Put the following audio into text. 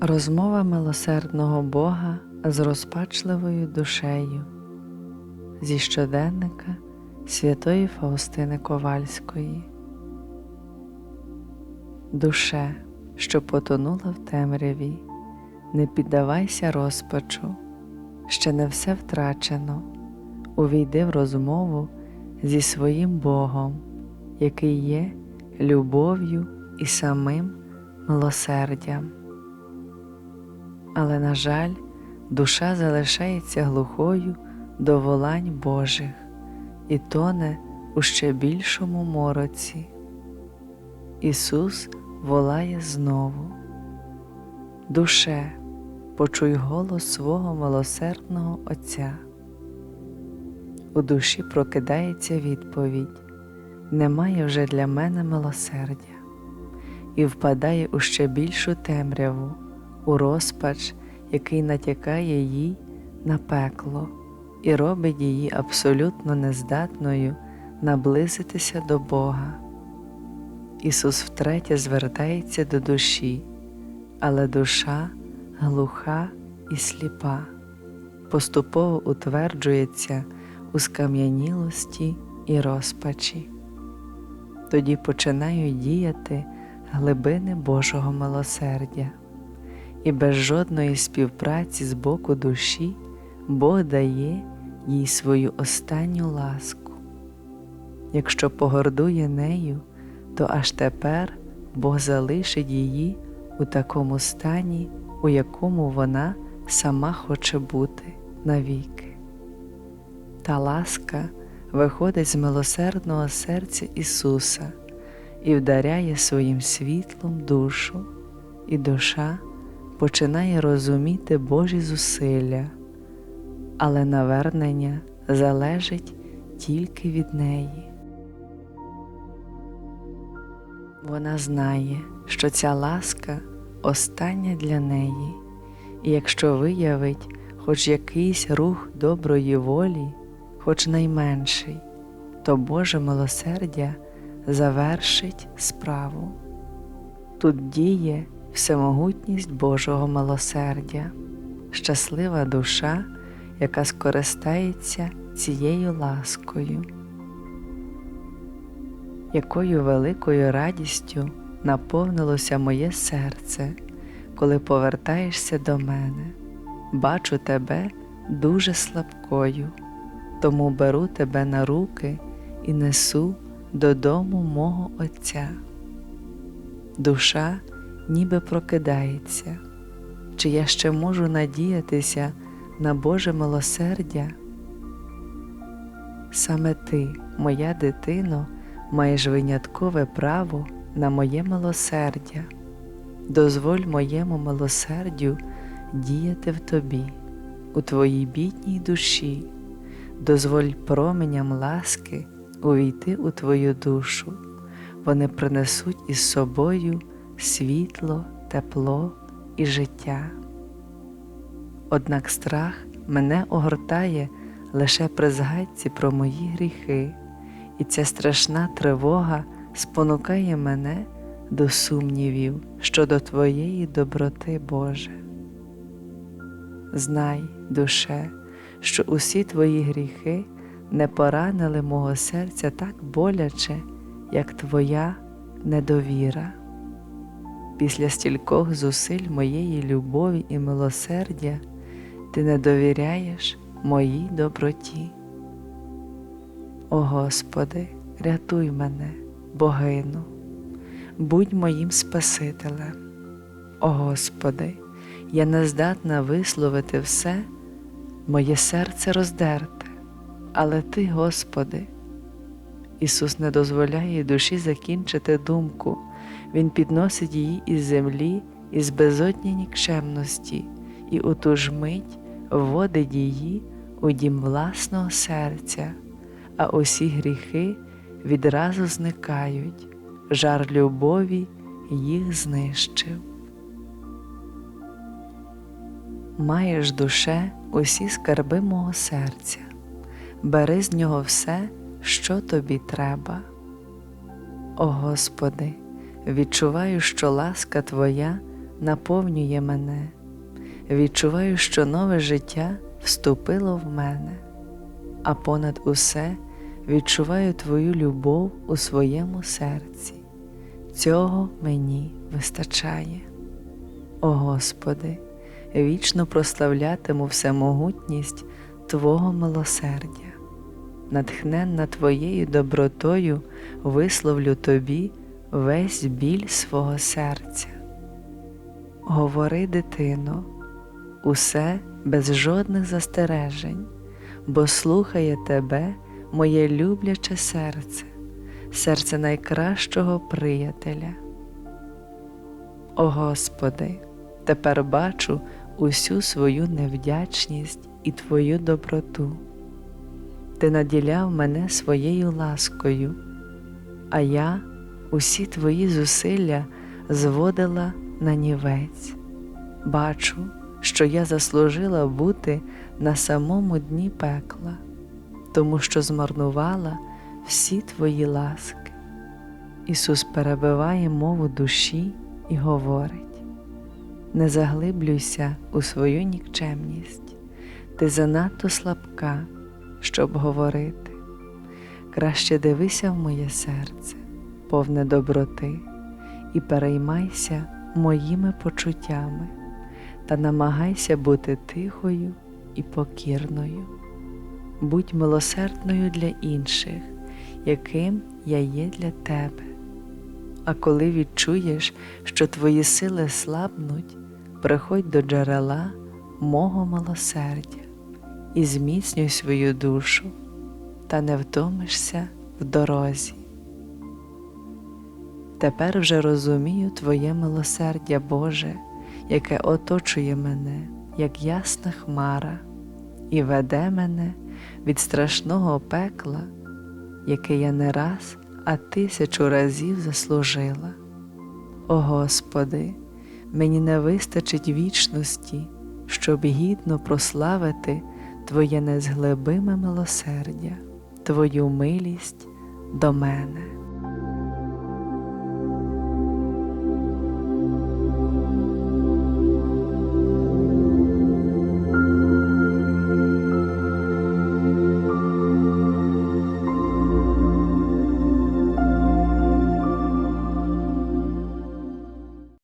Розмова милосердного Бога з розпачливою душею зі щоденника святої Фаустини Ковальської. Душе, що потонула в темряві, не піддавайся розпачу, ще не все втрачено, увійди в розмову зі своїм Богом, який є любов'ю і самим милосердям. Але, на жаль, душа залишається глухою до волань Божих і тоне у ще більшому мороці. Ісус волає знову. Душе, почуй голос свого милосердного Отця. У душі прокидається відповідь немає вже для мене милосердя, і впадає у ще більшу темряву, у розпач, який натякає їй на пекло і робить її абсолютно нездатною наблизитися до Бога. Ісус втретє звертається до душі, але душа глуха і сліпа, поступово утверджується у скам'янілості і розпачі. Тоді починають діяти глибини Божого милосердя, і без жодної співпраці з боку душі Бог дає їй свою останню ласку. Якщо погордує нею, то аж тепер Бог залишить її у такому стані, у якому вона сама хоче бути навіки. Та ласка виходить з милосердного серця Ісуса і вдаряє своїм світлом душу, і душа починає розуміти Божі зусилля але навернення залежить тільки від неї. Вона знає, що ця ласка остання для неї, і якщо виявить хоч якийсь рух доброї волі, хоч найменший, то Боже милосердя завершить справу. Тут діє всемогутність Божого милосердя, щаслива душа яка скористається цією ласкою, якою великою радістю наповнилося моє серце, коли повертаєшся до мене, бачу тебе дуже слабкою, тому беру тебе на руки і несу додому мого Отця. Душа ніби прокидається, чи я ще можу надіятися на Боже милосердя. Саме ти, моя дитино, маєш виняткове право на моє милосердя. Дозволь моєму милосердю діяти в тобі, у твоїй бідній душі, дозволь променям ласки увійти у твою душу, вони принесуть із собою світло, тепло і життя. Однак страх мене огортає лише при згадці про мої гріхи, і ця страшна тривога спонукає мене до сумнівів щодо Твоєї доброти, Боже. Знай, душе, що усі твої гріхи не поранили мого серця так боляче, як Твоя недовіра. Після стількох зусиль моєї любові і милосердя ти не довіряєш моїй доброті. О Господи, рятуй мене, богину, будь моїм Спасителем. О Господи, я не здатна висловити все, моє серце роздерте, але Ти, Господи, Ісус не дозволяє душі закінчити думку, Він підносить її із землі, із безодні нікчемності, і у ту ж мить вводить її у дім власного серця, а усі гріхи відразу зникають, жар любові їх знищив. Маєш душе усі скарби мого серця, бери з нього все, що тобі треба. О Господи, відчуваю, що ласка Твоя наповнює мене, відчуваю, що нове життя вступило в мене, а понад усе відчуваю Твою любов у своєму серці. Цього мені вистачає. О Господи, вічно прославлятиму всемогутність Твого милосердя, натхненна Твоєю добротою висловлю Тобі весь біль свого серця. Говори, дитино, усе без жодних застережень, бо слухає тебе моє любляче серце, серце найкращого приятеля. О Господи, тепер бачу усю свою невдячність і Твою доброту. Ти наділяв мене своєю ласкою, а я усі твої зусилля зводила на нівець. Бачу, що я заслужила бути на самому дні пекла, тому що змарнувала всі твої ласки. Ісус перебиває мову душі і говорить: не заглиблюйся у свою нікчемність, ти занадто слабка, щоб говорити. Краще дивися в моє серце, повне доброти, і переймайся моїми почуттями та намагайся бути тихою і покірною. Будь милосердною для інших, яким я є для тебе. А коли відчуєш, що твої сили слабнуть, приходь до джерела мого милосердя і зміцнюй свою душу, та не втомишся в дорозі. Тепер вже розумію Твоє милосердя, Боже, яке оточує мене, як ясна хмара, і веде мене від страшного пекла, яке я не раз, а тисячу разів заслужила. О Господи, мені не вистачить вічності, щоб гідно прославити Твоє незглибиме милосердя, Твою милість до мене.